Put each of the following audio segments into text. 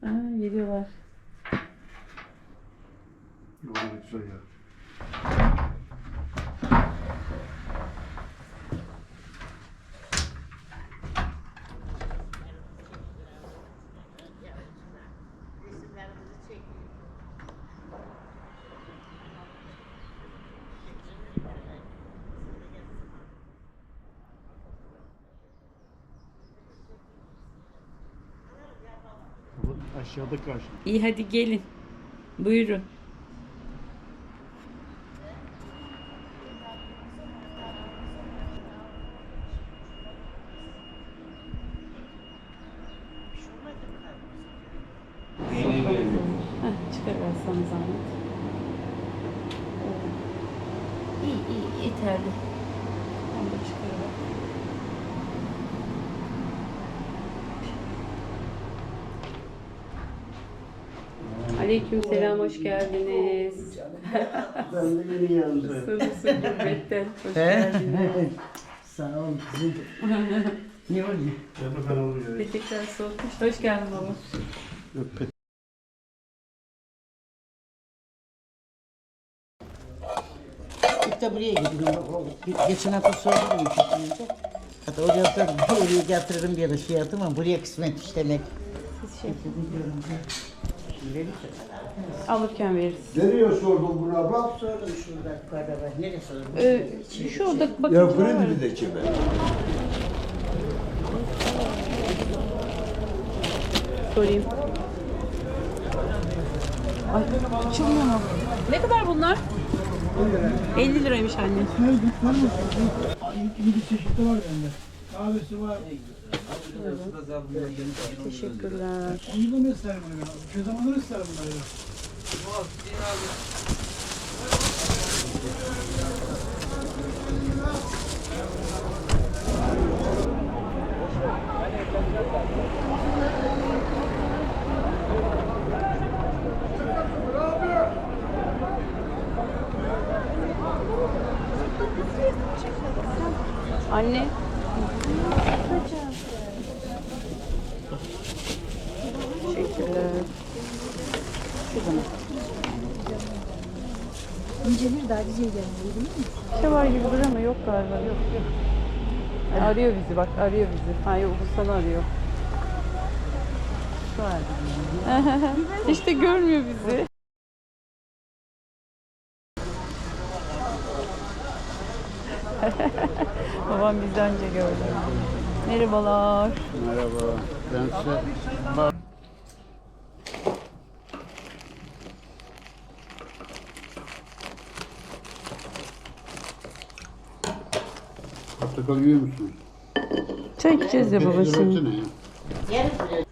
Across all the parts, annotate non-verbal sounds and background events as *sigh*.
Ha, geliyorlar. Yolda güzel ya. Aşağıda karşı. İyi hadi gelin. Buyurun. Heh, çıkarırsan zahmet. İyi iyi yeterli. Onu da çıkaralım. Aleyküm selam, hoş geldiniz. Ben de yeni geldim. Sırrısı gurbetten, *laughs* hoş geldiniz. Sağ ol kızım. *laughs* ne oluyor? Ya da ben oluyor. Petekler soğukmuş. Hoş geldin baba. İlk de buraya gidiyorum. O, o- geçen hafta sordum çekilince. Hatta *laughs* oraya da oraya getiririm diye de şey yaptım ama buraya kısmet işte demek. Siz şey Biliyorum. Alırken veririz. Nereye sordun bunu abla? Sordum şurada yukarıda var. Nereye sordum? Ee, şurada bakıcılar var. de çebe. Sorayım. Ay, açılmıyor mu? Ne kadar bunlar? 50 liraymış anne. İyi bir çeşitli var bende. Kahvesi var. Teşekkürler. Onu da ya? Şu zamanlar isterim bunları. Anne. Teşekkürler. İncelir daha güzel gelmiyor değil mi? Bir şey var gibi duruyor ama yok galiba. Yok yok. Ay, arıyor bizi bak arıyor bizi. Ha yok bu sana arıyor. *laughs* işte görmüyor bizi. *laughs* Babam bizi önce gördü. Merhabalar. Merhaba. Ben size Portakal yiyor musunuz? Çay içeceğiz ya baba şimdi. Versene ya.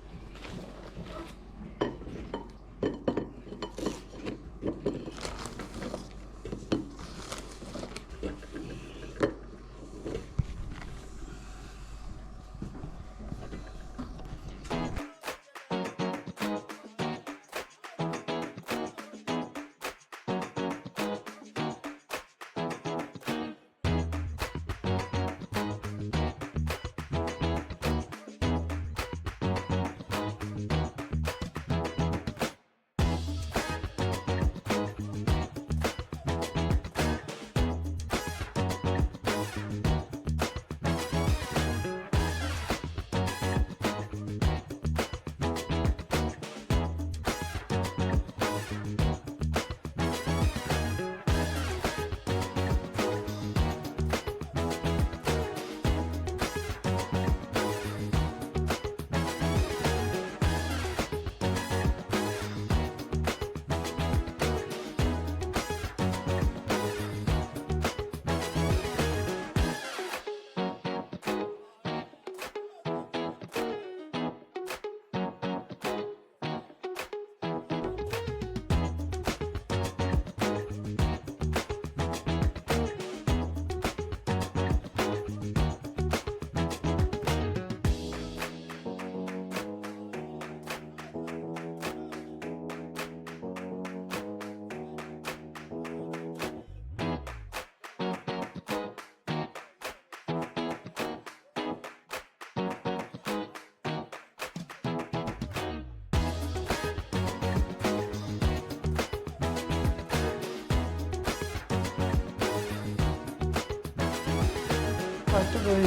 Farklı böyle.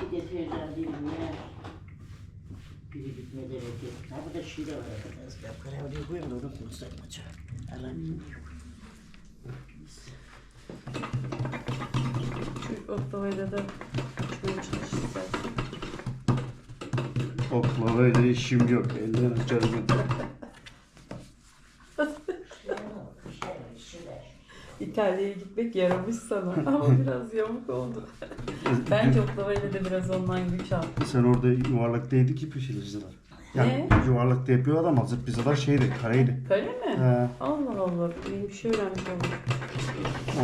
Bir de teyzem değil mi? Biri bitmedi evet. Ha bu da şile var arkadaşlar. Kara oraya koyayım da onu bulsayım acaba. Alan Şu oklavayla da açmaya çalış istersen. Oklavayla işim yok. Elden açarım. İtalya'ya gitmek yaramış sana *laughs* ama biraz yamuk oldu. *laughs* Bence oklavayla da biraz ondan güç al. Sen orada yuvarlakta yedik ki pişiriciler. Yani yuvarlakta yapıyorlar ama zıp pizzalar şeydi, kareydi. Kare mi? He. Allah Allah. Benim bir şey öğrenmiş oldum.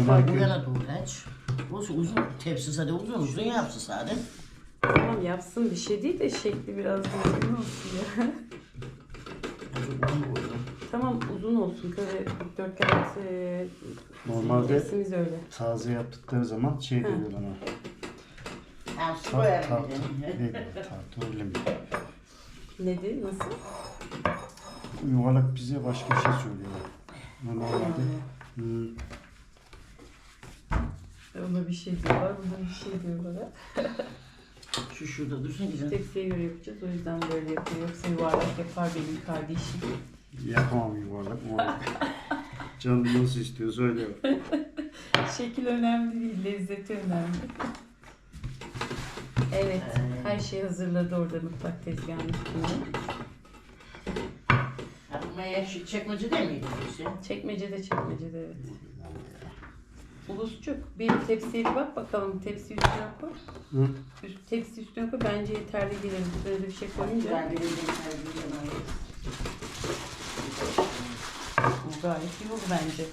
Onlar Bu gibi. yana doğru aç. Olsun uzun tepsi sade uzun uzun yapsın sade. Tamam yapsın bir şey değil de şekli biraz düzgün olsun ya. *laughs* tamam uzun olsun. Kare dikdörtgen e, Normalde resmimiz öyle. taze yaptıkları zaman şey He. diyorlar ona. Ha su Tart, koyarım tart. bir de. Değil, tart öyle mi? Nedir? Nasıl? Yuvarlak pizza başka bir şey söylüyorlar. Normalde hmm, Ona bir şey diyorlar, buna bir şey diyorlar. ha. Şu şurada dursun güzel. Tepsiye göre yapacağız. O yüzden böyle yapıyor. Yoksa yuvarlak yapar benim kardeşim. Yapamam yuvarlak *laughs* muvarlak. Canım nasıl istiyorsa öyle yap. Şekil önemli değil, lezzeti önemli. Evet, her şeyi hazırladı orada mutfak tezgahının üstünde. Yapmaya şu çekmece değil miydi bu şey? Çekmecede çekmecede evet. Ulusçuk, bir tepsiye bir bak bakalım. Tepsi üstüne koy. Hı? Üst, tepsi üstüne koy. Bence yeterli gelir. De bir şey koyunca. Ben bir de terbiye Bu gayet iyi oldu bence.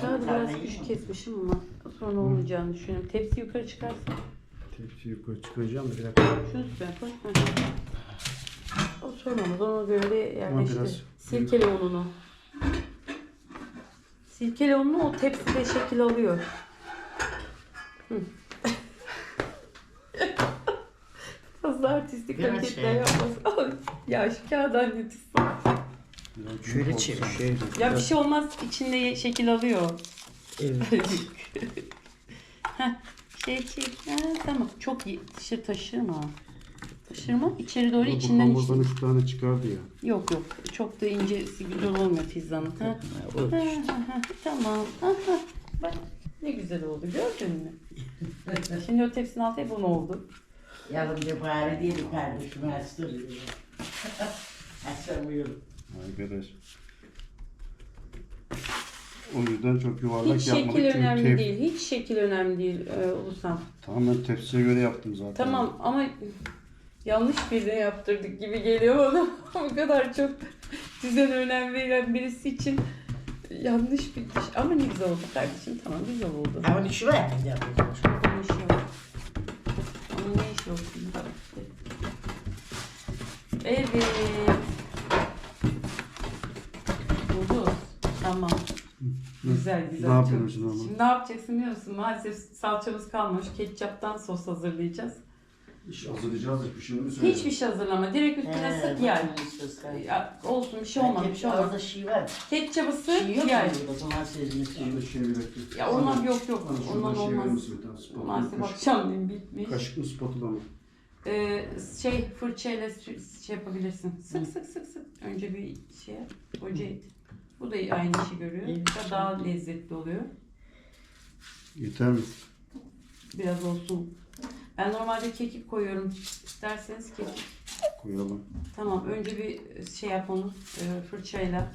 Kağıdı biraz küçük kesmişim ama sonra olmayacağını düşünüyorum. Tepsi yukarı çıkarsın. Tepsi yukarı çıkaracağım da bir dakika. Şunu üstüne koy. O sorun olmaz. Onu böyle yerleştir. biraz Silkele ununu. Silkele ununu o tepside şekil alıyor. Hı. *laughs* Fazla artistik hareketler şey. yapmasın. ya şu kağıdı annetisi. Şöyle çevir, şöyle. Ya bir şey olmaz içinde şekil alıyor. Evet. *laughs* Heh, şey şey ha, tamam çok iyi. Dışı taşırma. Taşırma içeri doğru Bu içinden hamurdan içine. üç tane çıkardı ya. Yok yok çok da incesi güzel olmuyor pizzanın. Ha? Ha, ha, ha, tamam. Ha, ha. Bak ne güzel oldu gördün mü? *laughs* Şimdi o tepsinin altı hep un oldu. Yalnızca bari değil kardeşim açtırıyor. *laughs* Açamıyorum. Arkadaş. O yüzden çok yuvarlak Hiç yapmadık. şekil çünkü önemli keyif- değil. Hiç şekil önemli değil e, Ulusam. Tamam ben tepsiye göre yaptım zaten. Tamam ama yanlış birine yaptırdık gibi geliyor bana. *laughs* Bu kadar çok düzen önem veren birisi için yanlış bir iş. Ama ne güzel oldu kardeşim. Tamam güzel oldu. Ama var ben de yapıyorum. Onun işi yok. Onun ne işi olsun? Evet. Oldu. Tamam. Güzel güzel. Ne yapıyorsun ama? Şimdi ne yapacaksın biliyor musun? Maalesef salçamız kalmamış. Ketçaptan sos hazırlayacağız. İş hazırlayacağız hiçbir şey mi Hiçbir şey hazırlama. Direkt üstüne sık yay. Ya, olsun bir şey olmaz. Bir şey olmaz. Orada şey var. Ketçabı Şey sık yok yay. mu burada domatesini Şimdi şey bir dakika. Ya ondan yok yok. Bana şuradan Ondan şey verir olmaz. misin bir tane spatula? Maalesef Kaşık- akşamleyin bitmiş. Kaşık mı spatula mı? Ee, şey fırçayla sü- şey yapabilirsin. Sık sık sık sık. Önce bir şey ocağa it. Bu da aynı işi görüyor. Bu da daha lezzetli oluyor. Yeter mi? Biraz olsun. Ben normalde kekik koyuyorum. İsterseniz kekik. Koyalım. Tamam önce bir şey yap onu e, fırçayla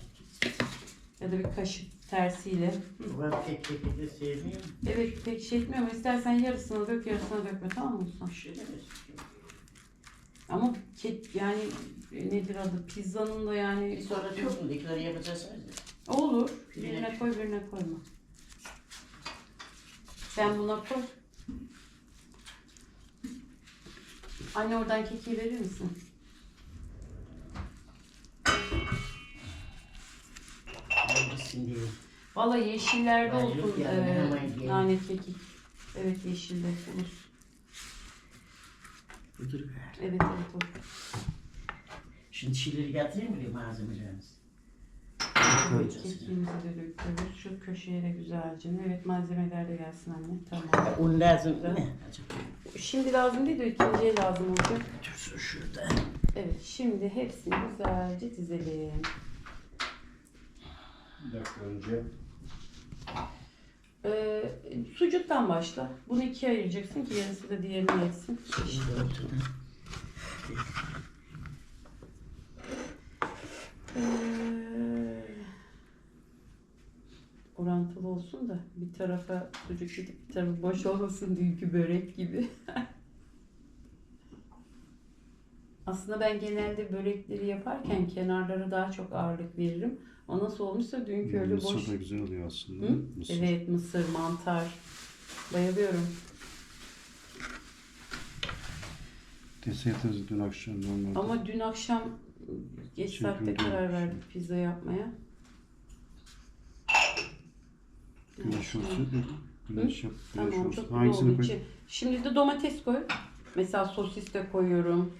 ya da bir kaşık tersiyle. Ben pek pek de sevmiyorum. Evet pek şey etmiyor ama istersen yarısını dök yarısını dökme tamam mı Musa? Bir şey demez. Ama kek yani e, nedir adı pizzanın da Bir yani sonra çok mu dikileri yapacaksınız ya. olur. Birine koy birine koyma. Sen buna koy. Anne oradan keki verir misin? Gitsin diye. Valla yeşillerde Ben olsun yani, e, hemen yiyelim. nane kekik. Evet yeşilde ulus. Budur. Evet evet o. Şimdi çileri getireyim mi malzemelerinizi? Kekiğimizi de döküyoruz. Şu köşeye de güzelce. Evet malzemeler de gelsin anne. Tamam. Un lazım değil mi? Acaba Şimdi lazım değil de ikinciye lazım olacak. dursun şurada. Evet şimdi hepsini güzelce dizelim. Bir dakika önce. Ee, sucuktan başla. Bunu ikiye ayıracaksın ki yarısı da diğerini yesin. Ee, orantılı olsun da bir tarafa sucuk gidip bir tarafı boş olmasın dünkü börek gibi. *laughs* Aslında ben genelde börekleri yaparken kenarlara daha çok ağırlık veririm. O nasıl olmuşsa dünkü öyle boş. Mısır da güzel oluyor aslında. Hı? Mısır. Evet mısır, mantar. Bayılıyorum. Deseytiniz dün akşam normalde. Ama dün akşam geç Çünkü saatte dün karar verdik pizza yapmaya. Güneş olsun. Güneş yap. Güneş Tamam olsun. Hangisini koy? Şimdi de domates koy. Mesela sosis de koyuyorum.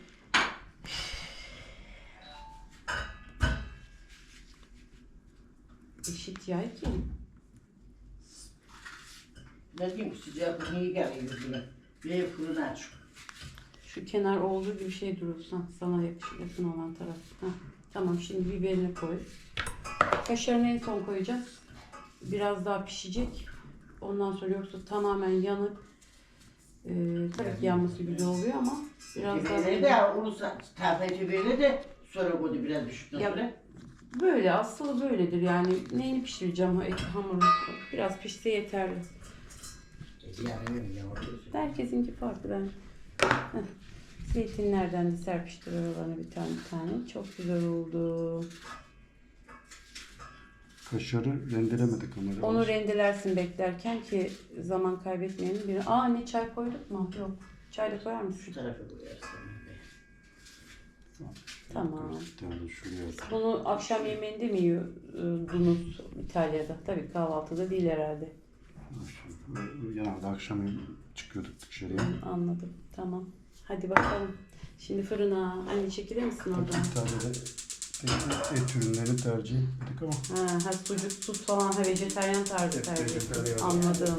Eşit yay ki. Ne diyeyim sıcak niye geliyor buna? Bir fırın aç. Şu kenar olduğu gibi şey durursan sana yakışır yakın olan taraf. Heh. Tamam şimdi biberini koy. Kaşarını en son koyacağız. Biraz daha pişecek. Ondan sonra yoksa tamamen yanıp e, tabii ki yanması güzel oluyor ama biraz daha Böyle de onu tahtacı böyle de sonra koydu biraz düşükten Ya- sonra. Böyle aslı böyledir yani neyini pişireceğim ha- et hamurunu biraz pişse yeterli. Herkesinki farklı ben. Heh. Zeytinlerden de serpiştir aralarına bir tane bir tane. Çok güzel oldu. Kaşarı rendelemedik ama. Onu rendelersin beklerken ki zaman kaybetmeyelim. Bir... Aa ne çay koyduk mu? Yok. Çay da koyar Şu mısın? tarafa koyarsın. Tamam. Bir tane şuraya. Bunu akşam yemeğinde mi yiyordunuz İtalya'da? Tabii kahvaltıda değil herhalde. Genelde akşam çıkıyorduk dışarıya. Anladım. Tamam. Hadi bakalım. Şimdi fırına. Anne çekilir misin oradan? İtalya'da et, et ürünlerini tercih ettik ama Ha, ha sucuk, süt falan, ha vejetaryen tarzı Evet, tercih ettim. vejetaryen. Anladım.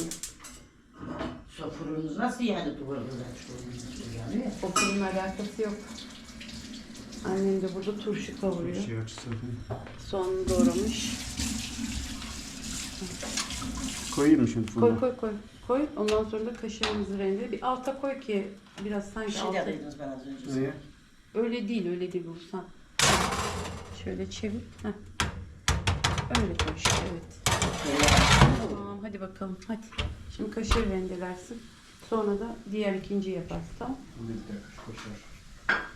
Sofranız nasıl yani koyuyorsunuz yani? O fırınla alakası yok. Annem de burada turşu kavuruyor. şey açısı. Soğanı doğramış. Koyayım mı şimdi Koy fırına? koy koy. Koy. Ondan sonra da kaşarımızı rendele. Bir alta koy ki biraz Bir sanki şey alta. dediydiniz bana az önce. Neye? Öyle değil öyle değil Bursan. Şöyle çevir. Heh. Öyle koy işte evet. Tamam hadi bakalım hadi. Şimdi kaşar rendelersin. Sonra da diğer ikinciyi yaparsın tamam Bir dakika kaşar.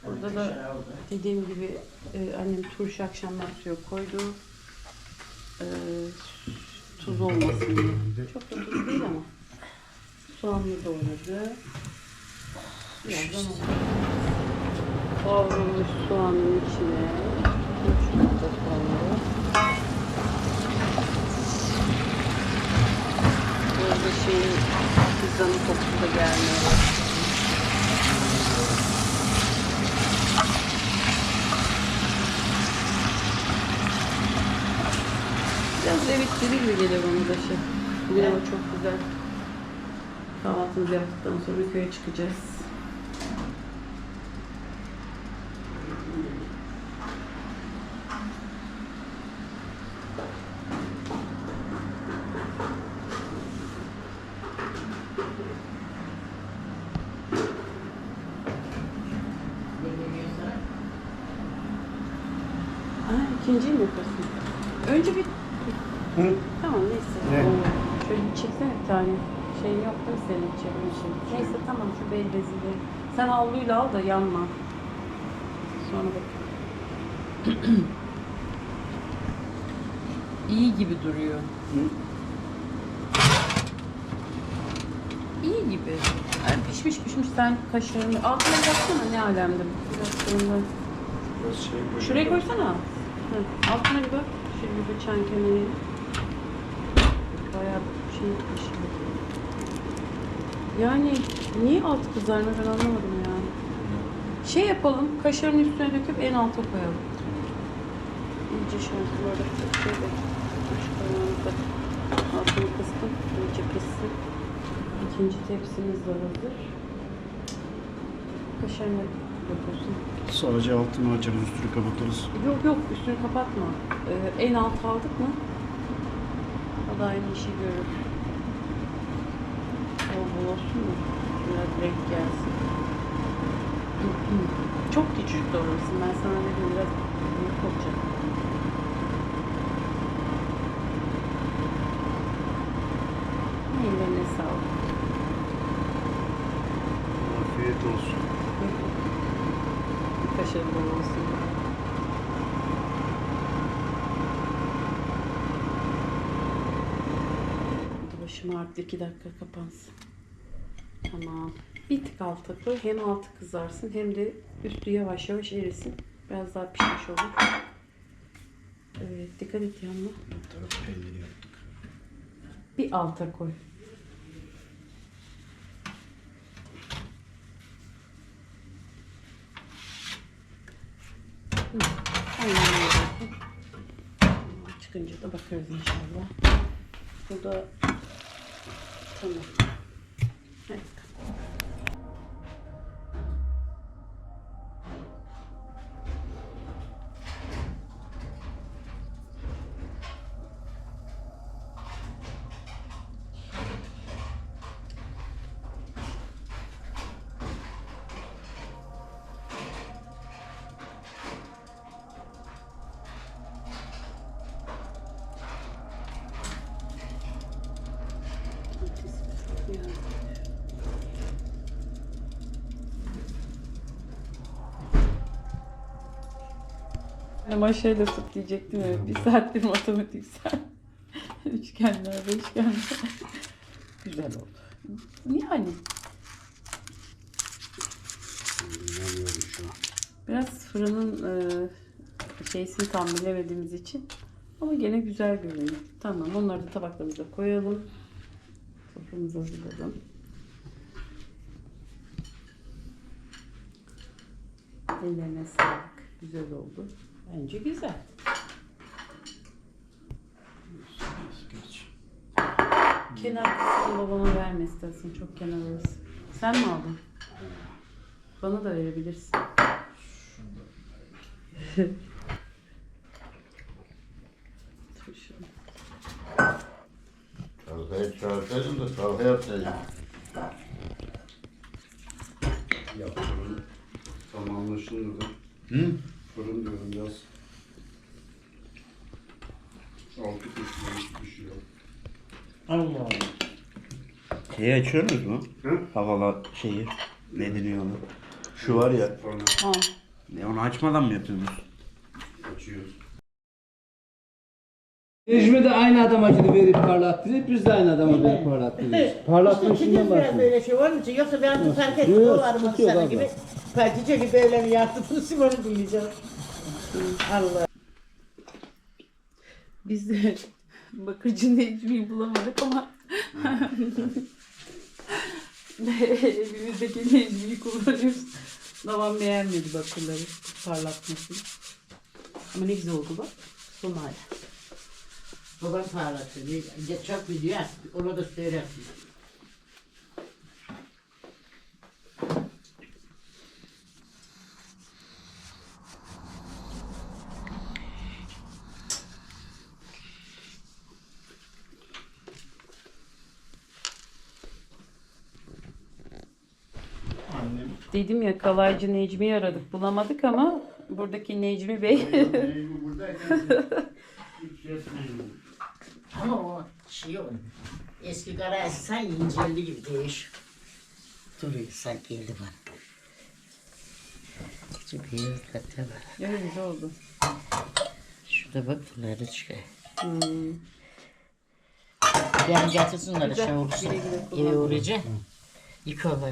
Orada da dediğim gibi e, annem turşu akşamdan suya koydu. E, tuz olmasın diye. Çok da tuz değil ama. Soğanını doğradı. Birazdan. Kavrulmuş soğanın içine şunu da. Burada şeyin pizzanın kokusu da gelmeye başladı. Biraz evet diri gibi geliyor bana da şey. Bugün ama çok güzel. Kahvaltımızı yaptıktan sonra köye çıkacağız. Aa, ikinciyi mi yapıyorsun? Önce bir... Hı? Tamam neyse. Ne? Oo, Şöyle bir tane. Şey yok değil mi senin çekme şey? Neyse tamam şu bel beziyle. Sen havluyla al da yanma. Sonra bak. *clears throat* İyi gibi duruyor. İyi gibi. Yani pişmiş pişmiş sen kaşarını altına baksana ne alemde. Biraz fırında. Biraz şey koyayım. Şuraya koysana. Hı. Altına bir bak. Şöyle bir bıçağın kenarı. Bayağı şey pişiyor. Yani niye altı kızarma ben anlamadım yani. Şey yapalım, kaşarın üstüne döküp en alta koyalım. İyice şarkılarda şeyde başkalarında altını kıstım. İyice pişsin. İkinci tepsimiz de hazır. Kaşarla yapıyorsun. Sadece altını açarız üstünü kapatırız. Yok yok üstünü kapatma. Ee, en alt aldık mı? O da aynı işi görür. Mu? Biraz renk gelsin. Çok küçük doğrasın. Ben sana dedim biraz büyük olacak. Ellerine sağlık. Afiyet olsun. Kaşarı bol olsun. Başım ağrıdı. iki dakika kapansın. Tamam. Bir tık alta koy. Hem altı kızarsın hem de üstü yavaş yavaş erisin. Biraz daha pişmiş olur. Evet. Dikkat et yanına. Bir alta koy. Hı. Çıkınca da bakarız inşallah. Bu da tamam. Evet. Yani. Maşayla tut diyecektim evet. Bir saattir matematiksel. *laughs* Üçgenler, beşgenler. Güzel oldu. Yani şu an. biraz fırının e, şeysini tam bilemediğimiz için ama gene güzel görünüyor. Tamam onları da tabaklarımıza koyalım. Soframızı hazırlayalım. Ellerine sağlık. Güzel oldu. Bence güzel. Kenar kısmını babama verme istersen. Çok kenar orası. Sen mi aldın? Bana da verebilirsin. *laughs* Dur şunu. Çalkaya çağırsaydın da çalka yapsaydın. Ya fırın tam anlaşılmıyor. Hı? Fırın diyorum biraz. Altı pişiyor, pişiyor. Allah Allah. Şeyi açıyorsunuz mu? Hı? Havala şeyi. Ne deniyor ona? Şu var ya. Ha, Ne onu açmadan mı yapıyorsunuz? açıyoruz. Necmi de aynı adamacını verip parlattırıyor, biz de aynı adama verip parlattırıyoruz. *laughs* İkiniz biraz başlıyor. böyle şey var mı? Yoksa ben bir fark ettim. Yok, O var mı yok sana gibi. Partice gibi öyle mi yaptınız? *laughs* Onu diyeceğim. Allah. biz de *laughs* bakıcı Necmi'yi bulamadık ama evimizdeki Necmi'yi kullanıyoruz. Babam beğenmedi bakırları parlatmasını. Ama ne güzel oldu bak. Son hali. Babam parlattı. Bir- Çok biliyor. Onu da söylersin. Annem Dedim ya kalaycı Necmi'yi aradık bulamadık ama buradaki Necmi Bey buradayken şey *laughs* yapmıyorum. Ama o şey o. Eski garaj sen inceldi gibi değiş. Duruyor sanki geldi bana. Küçük bir katta var. öyle güzel oldu. Şurada bak bunları çıkıyor. Hmm. Yani getirsin onları Güzel. şey olursa. Güle güle kullan. Eve uğrayacak. Yıkıyorlar.